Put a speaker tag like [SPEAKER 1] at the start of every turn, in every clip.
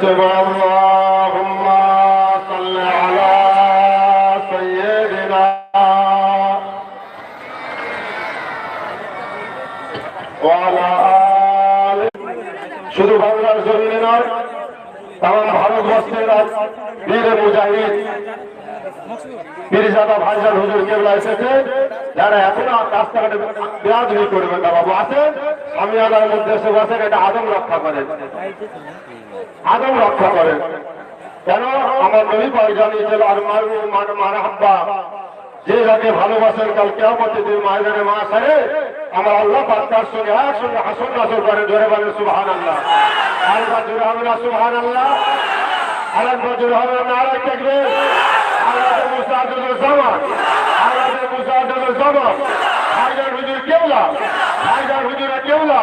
[SPEAKER 1] اسمع اللهم صل على سيدنا وعلى آله শুধু বাংলার জমিনে নয় তারা ভারতবর্ষের বীর মুজাহিদ পীরজাদা ভাইজান হুজুর কেবলা এসেছে যারা এখনো রাস্তাঘাটে বিরাজনী করবেন না বাবু আছেন আমি আলার মধ্যে এসে বসেন এটা আদম রক্ষা করেন আদম রক্ষা করেন। কেন? আমার নবী পাক জানিয়েছিল আর মারু হাব্বা, যে যাকে ভালোবাসেন কাল কেমন দিন মায়ের মা সারে আমার আল্লাহ পাক তার সঙ্গে একসঙ্গে হাসন নাসর করে ধরে বলে সুবহান আল্লাহ জোরে হবে না সুবহান আল্লাহ আরেকবার জোরে হবে না আরেক দেখবে। হুজুরা কেওলা।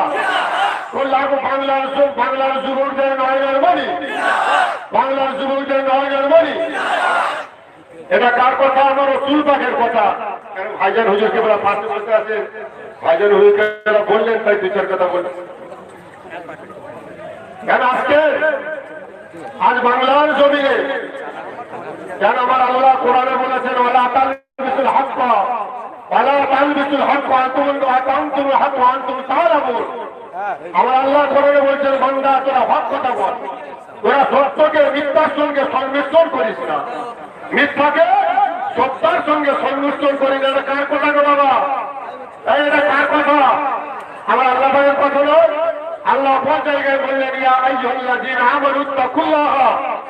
[SPEAKER 1] লাখো বাংলার বাংলার যুবকদের নয়নের মণি বাংলার যুবকদের নয়নের মণি এটা কার কথা? আমার চুল পাখের কথা। কারণ ভাইজান হুজুরকে বলা পাশে বসে আছে ভাইজান হুজুরকে বললেন, তাই দু কথা বললেন। কেন আজকে? আজ বাংলার জমিনে কেন আমার আল্লাহ কোরআনে বলেছেন ওলা তাল বিসুল হক ওলা তাল বিসুল হক আন্তুম আন্তুম হক আন্তুম তাআলামুন আমার আল্লাহ কোরআনে বলছেন, বান্দা, তোরা হক কথা বল। তোরা সত্যকে, মিথ্যার সঙ্গে সংমিশ্রণ করিস না। মিথ্যাকে সত্যার সঙ্গে সংমিশ্রণ করিস এটা কার কথা গো বাবা? এটা কার কথা? আমার আল্লাহ ভাইয়ের কথা নয় আল্লাহ অপর জায়গায় বললেন, ইয়া আইয়ুহাল্লাযীনা আমানু তাকুল্লাহ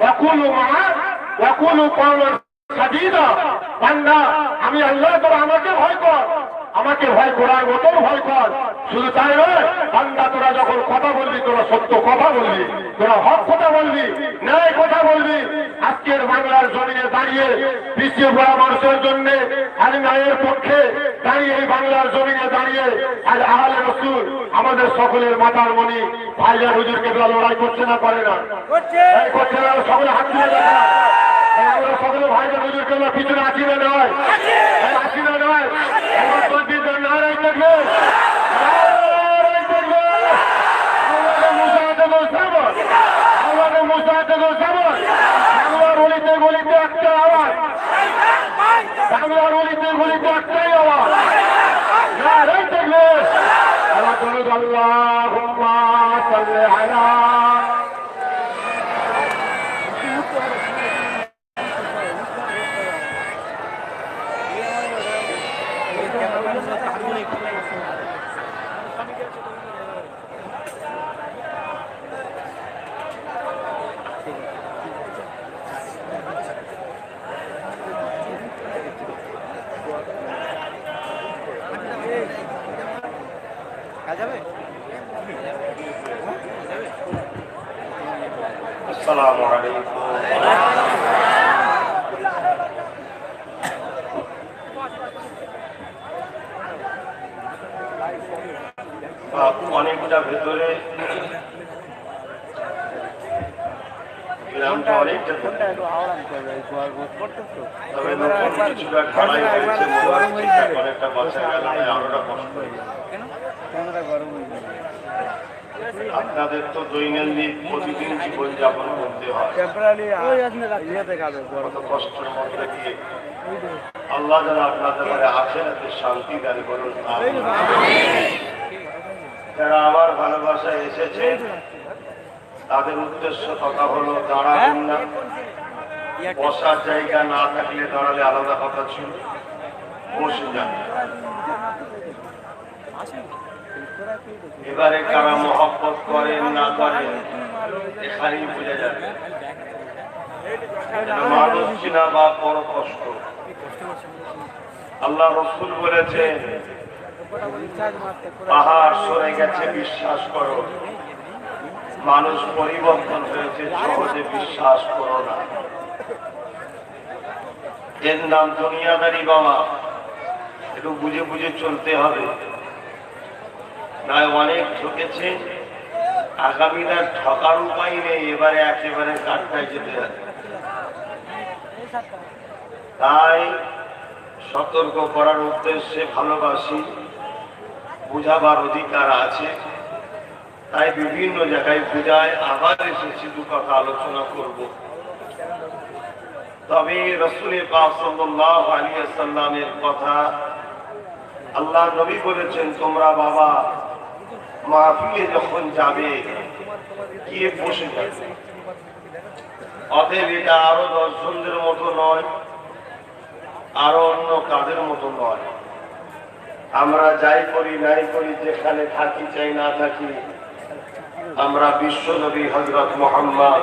[SPEAKER 1] ওয়া কুলু মা ওয়া কুলু কওলান সাদীদা। বান্দা, আমি আল্লাহ তোরা আমাকে ভয় কর। আমাকে ভয় করার মতো ভয় কর। শুধু তাই নয় বান্দা তোরা যখন কথা বলবি তোরা সত্য কথা বলবি তোরা হক কথা বলবি ন্যায় কথা বলবি। আজকের বাংলার জমিনে দাঁড়িয়ে পিছিয়ে পড়া মানুষের জন্য আজ ন্যায়ের পক্ষে দাঁড়িয়ে এই বাংলার জমিনে দাঁড়িয়ে আজ আহলে রসুল আমাদের সকলের মাতার মনি ভাইজান হুজুরকে লড়াই করছে না করে না। করছে। না সকলে হাত তুলে দেখা আমরা সকলে ভাইজান হুজুর কেবলা পিছনে আছি না নয় আছি না নয় আমার থাকবে আমাদের মুসাহাদুল সাবর বাংলার অলিতে গলিতে একটা আওয়াজ। বাংলার অলিতে গলিতে একটাই আওয়াজ নারাই থাকবে আমার দরুদ আল্লাহুম্মা সাল্লি আলা আসসালামু আলাইকুম অনেকটা ভেতরে গ্রামটা অনেকটা তবে নতুন কিছুটা ঢালাই হয়েছে অনেকটা বছর গেল আরোটা কষ্ট আপনাদের তো দৈনন্দিন প্রতিদিন জীবন যাপন করতে হয় কত কষ্টের মধ্যে দিয়ে আল্লাহ যেন আপনাদের ঘরে আখেরাতে শান্তি দান করুন। আমিন। যারা আমার ভালোবাসায় এসেছে তাদের উদ্দেশ্য কথা হলো দাঁড়াবেন না। বসার জায়গা না থাকলে দাঁড়ালে আলাদা কথা ছিল। বসে যান। এবারে কারা মহব্বত করেন না করেন, এখানেই বোঝা যাবে। মানুষ চিনা বা বড় কষ্ট। আল্লাহ রসুল বলেছেন, পাহাড় সরে গেছে, বিশ্বাস করো। মানুষ পরিবর্তন হয়েছে, সহজে বিশ্বাস করো না। এর নাম দুনিয়াদারি বাবা। একটু বুঝে বুঝে চলতে হবে।
[SPEAKER 2] তাই অনেক ঠকেছে। আগামীরা ঠকার উপায় নেই, এবারে একেবারে কাঠটায় যেতে হবে। তাই সতর্ক করার উদ্দেশ্যে ভালোবাসি, বুঝাবার অধিকার আছে। তাই বিভিন্ন জায়গায় পূজায় আবার এসেছি, দু কথা আলোচনা করব। তবে রসুলের সাল্লামের কথা আল্লাহ নবী বলেছেন, তোমরা বাবা, মাহফিলে যখন যাবে, গিয়ে বসে যাবে অতএব এটা আরও দর্শনদের মতো নয়, আরও অন্য কাদের মতো নয়। আমরা যাই করি, নাই করি, যেখানে থাকি, চাই না থাকি, আমরা বিশ্ব নবী হজরত মোহাম্মদ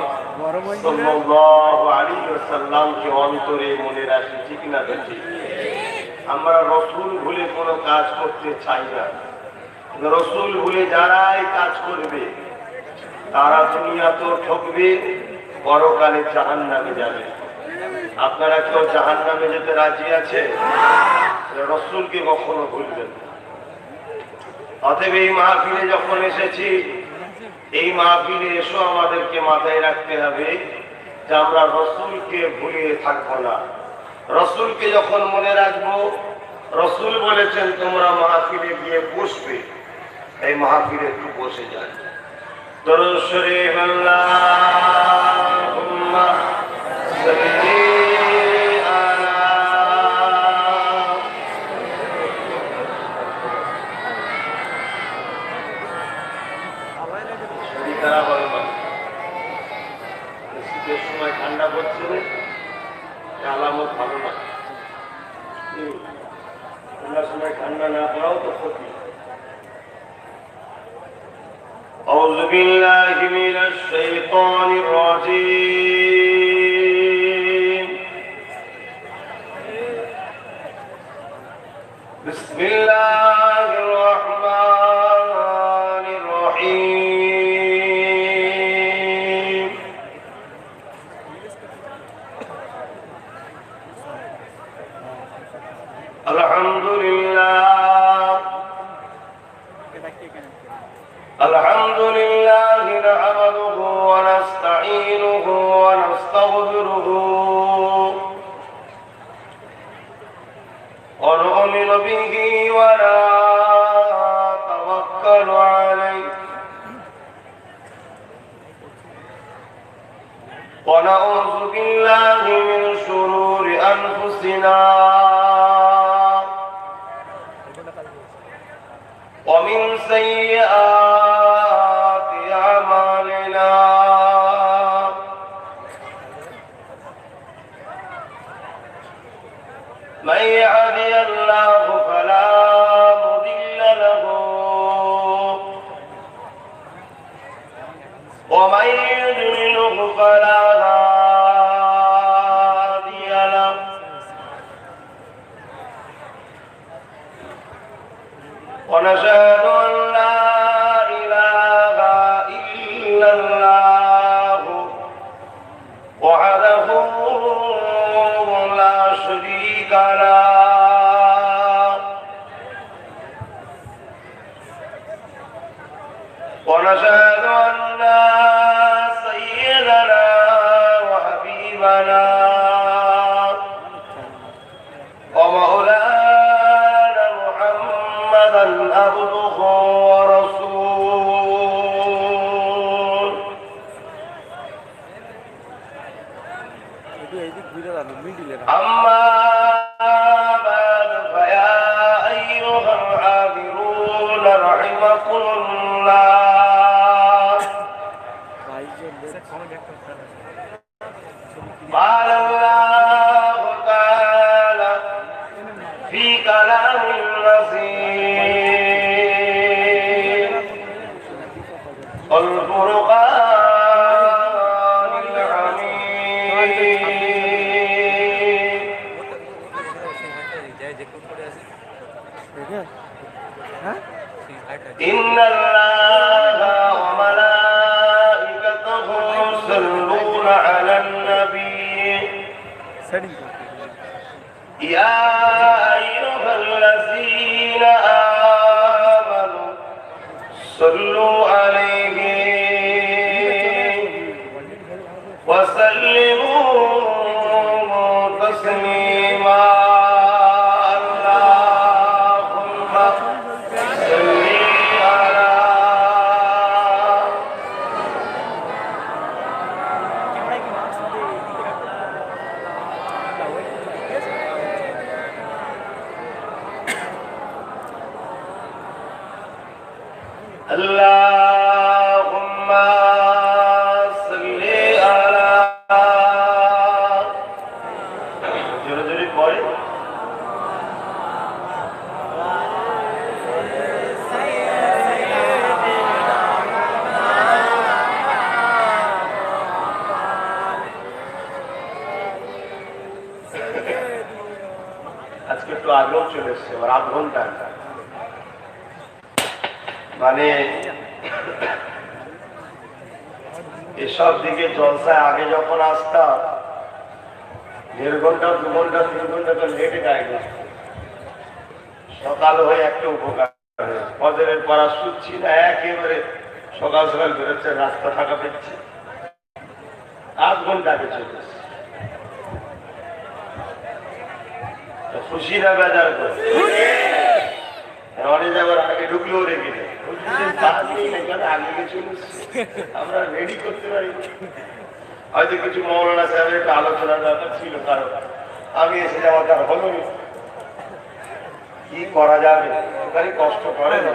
[SPEAKER 2] আমরা তারা দুনিয়া তো ঠকবে, পরকালে জাহান নামে যাবে। আপনারা কেউ জাহান নামে যেতে রাজি আছে রসুলকে কখনো ভুলবেন অতএব এই মাহফিলে যখন এসেছি এই মাহফিলে এসো, আমাদেরকে মাথায় রাখতে হবে যে আমরা রসুলকে ভুলিয়ে থাকব না। রসুলকে যখন মনে রাখব, রসুল বলেছেন, তোমরা মাহফিলে গিয়ে বসবে। এই মাহফিলে একটু বসে যান। দরুদ শরীফ সময় ঠান্ডা না পড়াও তো ক্ষতি أعوذ بالله من الشيطان الرجيم بسم الله من يهدي الله فلا مضل له. ومن يضلله فلا هادي له. ونشهد ملبا أو دخولا يصلون على النبي. يا أيها الذين آمنوا صلوا عليه. আজকে একটু আগেও চলে এসছে আমার আধ ঘণ্টা মানে এসব দিকে জলসায় আগে যখন আসতাম দেড় ঘণ্টা দু ঘণ্টা তিন ঘণ্টা তো লেটে গায়ে গেছে সকাল হয়ে একটা উপকার ফজরের পড়া শুচ্ছি না একেবারে সকাল সকাল বেরোচ্ছে রাস্তা ফাঁকা পেয়েছে। আধ ঘণ্টা আগে চলে এসছে। খুশি না বেজার করে। অনেক যাবার আগে ঢুকলেও রেখে দেয় বলছি, "চাপ নেই না, আমরা রেডি করতে পারি হয়তো কিছু মৌলানা সাহেবের একটু আলোচনা দরকার ছিল কারণ। আমি এসে যাওয়ার তার হলো কি করা যাবে? কষ্ট করে না।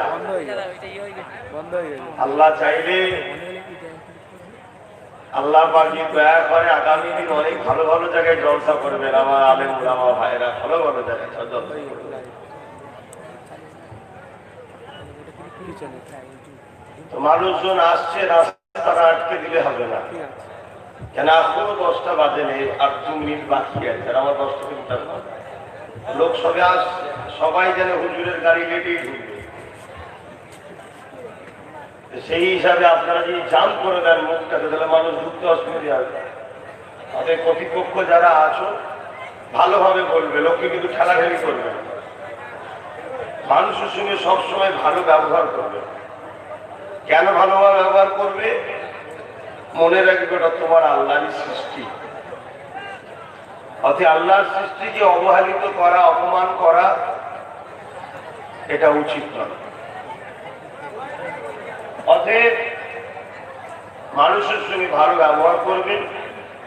[SPEAKER 2] আল্লাহ চাইলে আল্লাহ পাকি দয়া করে আগামী দিন অনেক ভালো ভালো জায়গায় জলসা করবেন। আমার আলেম আমার ভাইরা ভালো ভালো জায়গায় জলসা মানুষজন আসছে রাস্তাটা আটকে দিলে হবে না। কেন এখনও দশটা বাজে নেই? আর দু বাকি আছে আমার দশটা মিনিট লোক সবে সবাই যেন হুজুরের গাড়ি লেটেই ঢুকবে সেই হিসাবে আপনারা যদি জাম করে দেন মুখটাকে, তাহলে মানুষ ঢুকতে অসুবিধা হবে। তাদের কর্তৃপক্ষ যারা আছো, ভালোভাবে বলবে লোককে কিন্তু ঠেলাঠেলি করবে মানুষের সঙ্গে সবসময় ভালো ব্যবহার করবে। কেন ভালোভাবে ব্যবহার করবে? মনে রাখবে ওটা তোমার আল্লাহরই সৃষ্টি। অতি আল্লাহর সৃষ্টিকে অবহেলিত করা, অপমান করা, এটা উচিত নয়। অতএব মানুষের সঙ্গে ভালো ব্যবহার করবেন,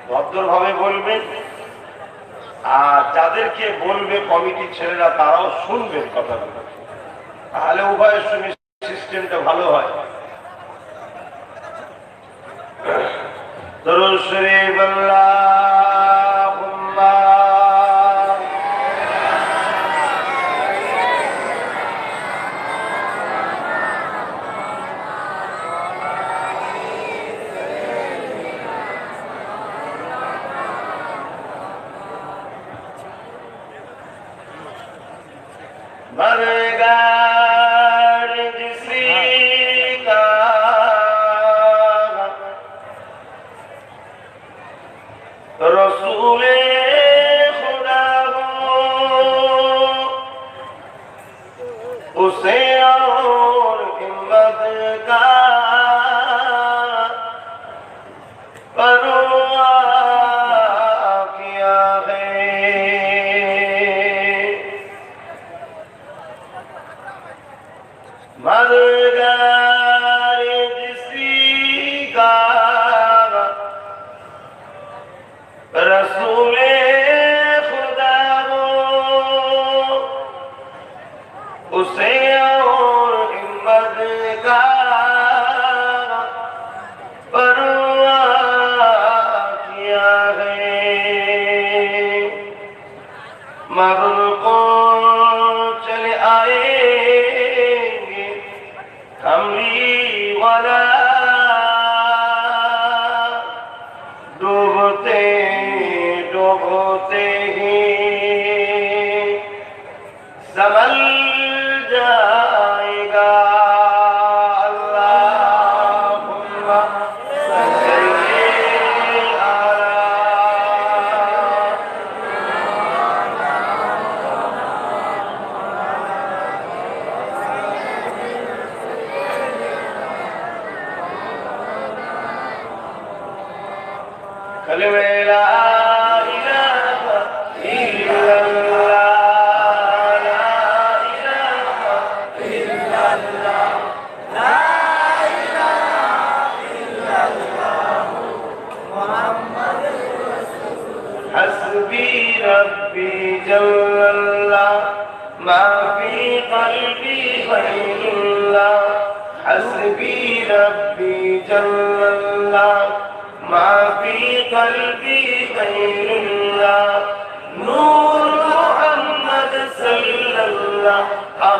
[SPEAKER 2] ভদ্রভাবে বলবেন, আর যাদেরকে বলবে কমিটির ছেলেরা, তারাও শুনবেন কথাগুলো। তাহলে উভয়ের সঙ্গে সিস্টেমটা ভালো হয়। दुरुद शरीफ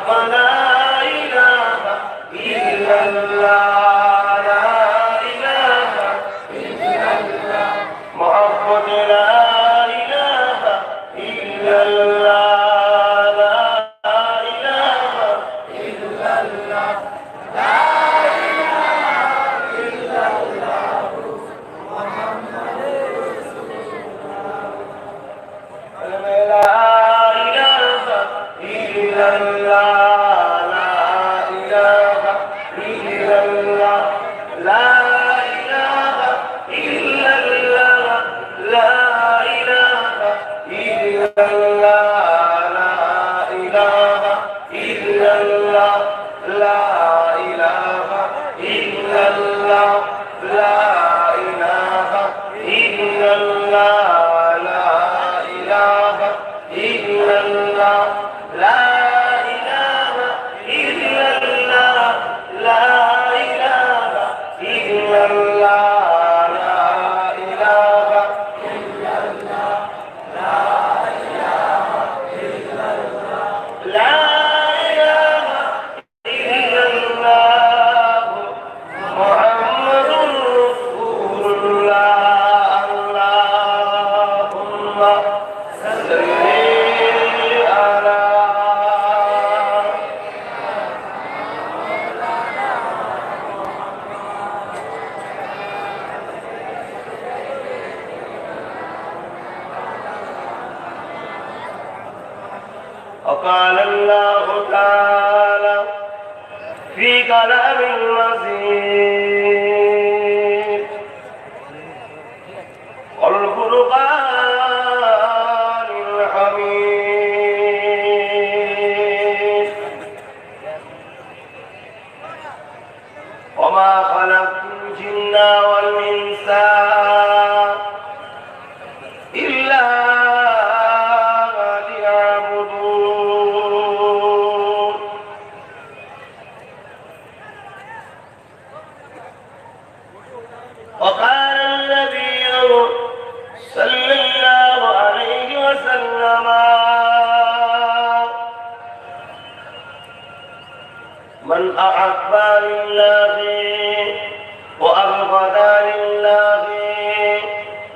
[SPEAKER 2] أفلا إله إلا الله 라 وقال الله تعالى في كلام المزيد من أحب لله وأبغض لله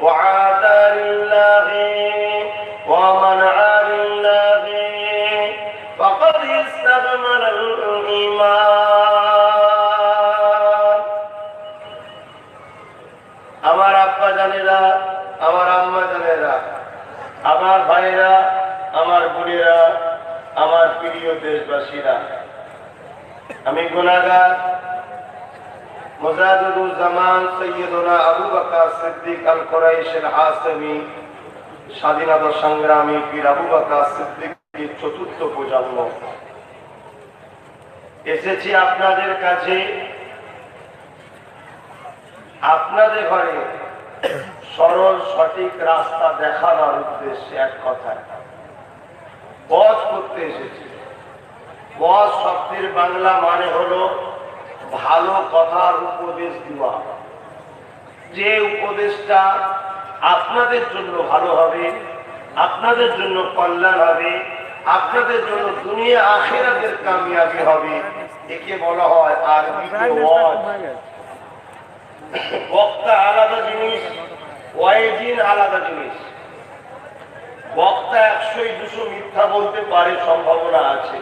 [SPEAKER 2] وعادى لله ومنع لله فقد استكمل الإيمان আমার আব্বা জানেরা আমার আম্মা জানেরা আমার ভাইরা আমার বোনেরা আমার প্রিয় দেশবাসীরা আমি গুনাগার মুজাদুজ্জামান সৈয়দনা আবু বকর সিদ্দিক আল কোরাইশের হাসমি স্বাধীনতা সংগ্রামী পীর আবু বকর সিদ্দিকের চতুর্থ প্রজন্ম। এসেছি আপনাদের কাছে। আপনাদের ঘরে সরল, সঠিক রাস্তা দেখানোর উদ্দেশ্যে এক কথা পথ করতে এসেছি। বধ শব্দের বাংলা মানে হলো ভালো কথার উপদেশ দেওয়া। যে উপদেশটা আপনাদের জন্য ভালো হবে, আপনাদের জন্য কল্যাণ হবে, আপনাদের জন্য দুনিয়া আখেরাতের কামিয়াবি হবে, একে বলা হয় আর বক্তা আলাদা জিনিস, ওয়াইজিন আলাদা জিনিস। বক্তা একশোই দুশো মিথ্যা বলতে পারে, সম্ভাবনা আছে।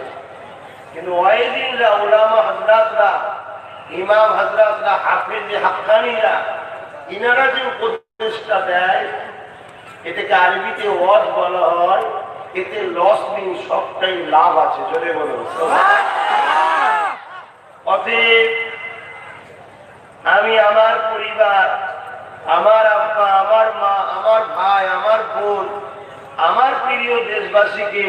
[SPEAKER 2] কিন্তু ওয়াইজিনরা ওলামা হাজরাতরা ইমাম হাজরাতরা হাফিজ হাক্কানিরা ইনারা যে উপদেশটা দেয় এটাকে আরবিতে ওয়াজ বলা হয় এতে লস নেই সবটাই লাভ আছে যদি বলুন। অতএব আমি আমার পরিবার আমার আব্বা আমার মা আমার ভাই আমার বোন আমার প্রিয় দেশবাসীকে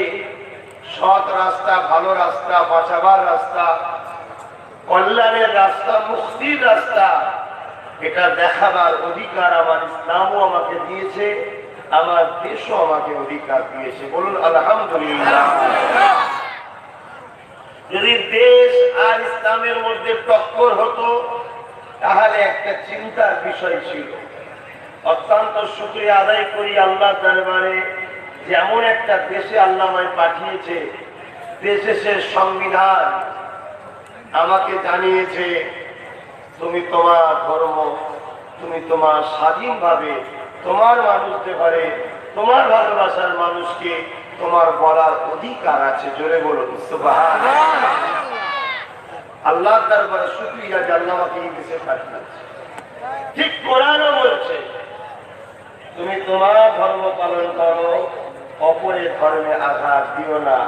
[SPEAKER 2] সৎ রাস্তা, ভালো রাস্তা, বাঁচাবার রাস্তা, কল্যাণের রাস্তা, মুক্তির রাস্তা, এটা দেখাবার অধিকার আমার ইসলামও আমাকে দিয়েছে, আমার দেশও আমাকে অধিকার দিয়েছে। বলুন, আলহামদুলিল্লাহ। যদি দেশ আর ইসলামের মধ্যে টক্কর হতো, তাহলে একটা চিন্তার বিষয় ছিল। অত্যন্ত শুক্রিয়া আদায় করি আল্লাহ দরবারে। যেমন একটা দেশে আল্লাহ আমায় পাঠিয়েছে, দেশে সে সংবিধান আমাকে জানিয়েছে, তুমি তোমার ধর্ম, তুমি তোমার স্বাধীনভাবে তোমার মানুষদের ঘরে, তোমার ভালোবাসার মানুষকে তোমার বলার অধিকার আছে। জোরে বলো আল্লাহ দরবারে শুক্রিয়া আমাকে এই দেশে পাঠিয়েছে। ঠিক কোরআনও বলছে, তুমি তোমার ধর্ম পালন করো অপরের ধর্মে আঘাত দিও না।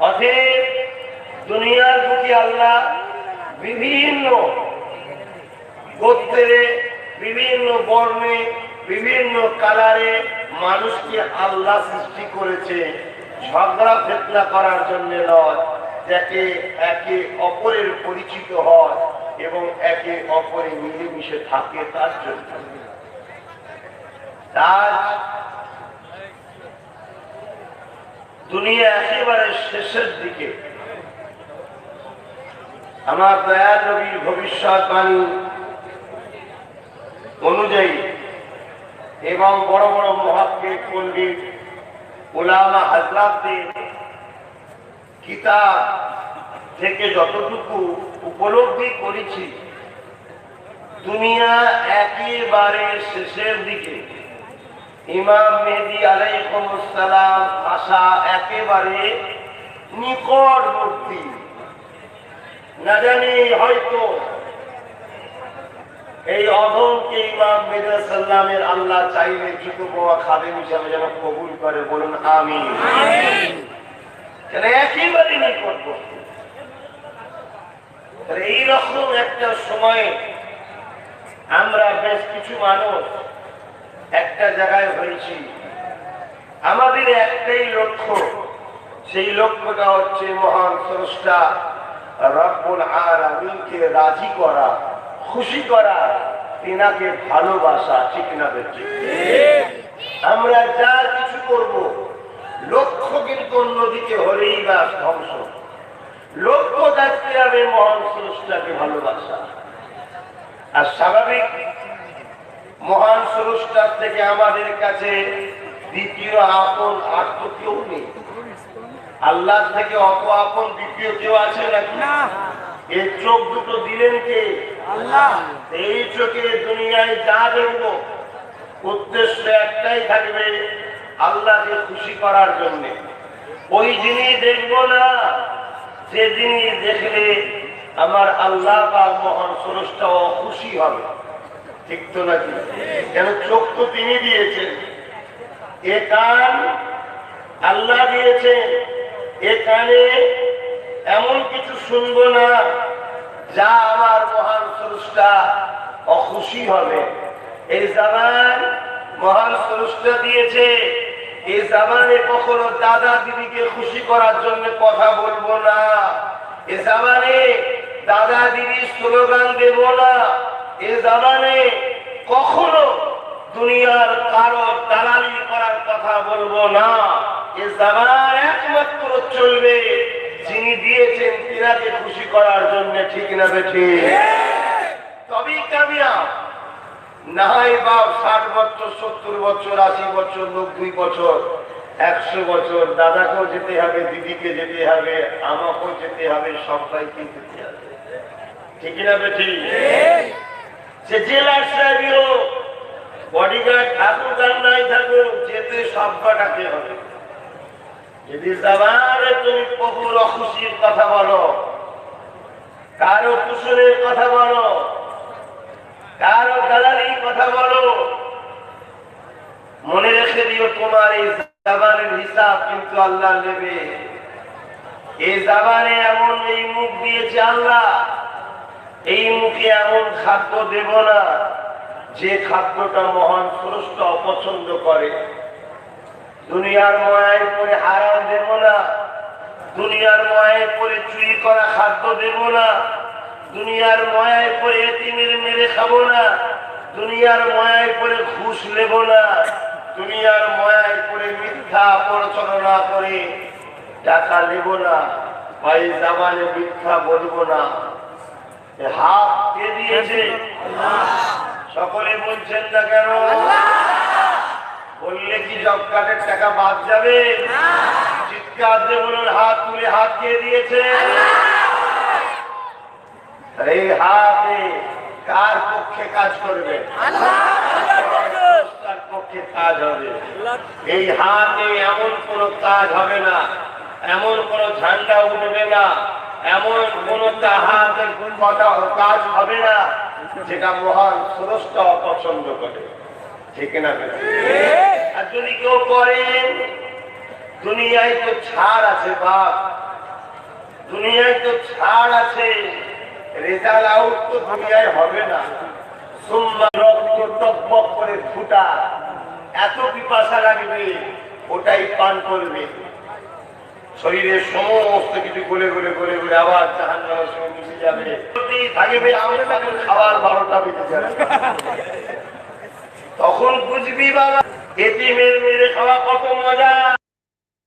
[SPEAKER 2] অতএব দুনিয়ার বুকে আল্লাহ বিভিন্ন গোত্রে, বিভিন্ন বর্ণে, বিভিন্ন কালারে মানুষকে আল্লাহ সৃষ্টি করেছে। ঝগড়া, ফেতনা করার জন্য নয়, যাতে একে অপরের পরিচিত হয় এবং একে অপরে মিলেমিশে থাকে তার জন্য। তার দুনিয়া একেবারে শেষের দিকে। আমার দয়া নবীর ভবিষ্যৎবাণী অনুযায়ী এবং বড় বড় মহাত্মে পণ্ডিত ওলামা হাজরাতদের কিতাব থেকে যতটুকু উপলব্ধি করেছি, দুনিয়া একেবারে শেষের দিকে। ইমাম মেহদি আলাইকুমসালাম আসা একেবারে নিকটবর্তী। না জানি হয়তো এই অধমকে ইমাম মেহদি সাল্লামের আল্লাহ চাইলে ছোট বড় খাদেম হিসাবে যেন কবুল করে বলুন আমি একেবারে নিকটবর্তী? এইরকম একটা সময়ে আমরা বেশ কিছু মানুষ একটা জায়গায় হয়েছি। আমাদের একটাই লক্ষ্য, সেই লক্ষ্যটা হচ্ছে মহান স্রষ্টা রব্বুল আলামিনকে রাজি করা, খুশি করা, তিনাকে ভালোবাসা, ঠিক না আমরা যা কিছু করব, লক্ষ্য কিন্তু অন্যদিকে হলেই বা ধ্বংস। লক্ষ্য থাকতে হবে মহান স্রষ্টাকে ভালোবাসা। আর স্বাভাবিক মহান স্রষ্টার থেকে আমাদের কাছে দ্বিতীয় আপন আর তো কেউ নেই। আল্লাহ থেকে অত আপন দ্বিতীয় কেউ আছে নাকি? এই চোখ দুটো দিলেন কে? আল্লাহ। এই চোখে দুনিয়ায় যা দেখব উদ্দেশ্য একটাই থাকবে আল্লাহকে খুশি করার জন্য। ওই জিনিস দেখব না যে জিনিস দেখলে আমার আল্লাহ বা মহান স্রষ্টা খুশি হবে। ঠিক নাকি কেন চোখ তো তিনি দিয়েছেন? এ কান আল্লাহ দিয়েছেন। এ কানে এমন কিছু শুনব না, যা আমার মহান স্রষ্টা অখুশি হবে। এই জামান মহান স্রষ্টা দিয়েছে। এই জামানে কখনো দাদা দিদিকে খুশি করার জন্য কথা বলব না। এ জামানে দাদা দিদি স্লোগান দেব না। এ জামানে কখনো দুনিয়ার কারও দালালি করার কথা বলব না। এ জামান একমাত্র চলবে যিনি দিয়েছেন তিনাকে খুশি করার জন্য, ঠিক না বেঠি? তবেই কামিয়াব। না হয় বাপ, ষাট বছর, সত্তর বছর, আশি বছর, নব্বই বছর, একশো বছর, দাদাকেও যেতে হবে, দিদিকে যেতে হবে, আমাকেও যেতে হবে, সবাইকে যেতে হবে। ঠিক না বেঠি? সে বডিগার্ড নাই থাকুক যেতে সব হবে? যদি তুমি প্রভুর কথা বলো, কারও কুশলের কথা বলো, কারও দালালির কথা বলো, মনে রেখে দিও তোমার এই জাবানের হিসাব কিন্তু আল্লাহ নেবে। এই জাবানে এমন এই এই মুখে এমন খাদ্য দেব না যে খাদ্যটা মহান স্রষ্ট অপছন্দ করে। দুনিয়ার মায়ের পরে হারাম দেব না। দুনিয়ার মায়ের পরে চুরি করা খাদ্য দেব না। দুনিয়ার মায়ের পরে এতিমের মেরে খাব না। দুনিয়ার মায়ের পরে ঘুষ নেব না। দুনিয়ার ময়ায় পরে মিথ্যা প্ররোচনা করে টাকা নেব না। ভাই জামানে মিথ্যা বলব না। হাত কে দিয়েছে? সকলে বলছেন না কেন? বললে কি জব কার্ডের টাকা বাদ যাবে? চিৎকার দিয়ে বলুন, হাত তুলে হাত কে দিয়েছে? এই হাতে কার পক্ষে কাজ করবে? পক্ষে কাজ হবে? এই হাতে এমন কোন কাজ হবে না, এমন কোন ঝান্ডা উঠবে না এমন কোন হাতের কথা কাজ হবে না, যেটা মহান স্রষ্টা অপছন্দ করে। ঠিক না আর যদি কেউ করেন দুনিয়ায় তো ছাড় আছে বাপ। দুনিয়ায় তো ছাড় আছে, রেজাল্ট আউট তো দুনিয়ায় হবে না। সুম্মা রক্ত করে ফুটা, এত পিপাসা লাগবে, ওটাই পান করবে। শরীরের সমস্ত কিছু গলে গলে গলে গলে আবার জাহান নামের মিশে যাবে। থাকবে খাবার বারোটা বেঁচে যাবে। তখন বুঝবি বাবা এটি মেরে মেরে খাওয়া কত মজা।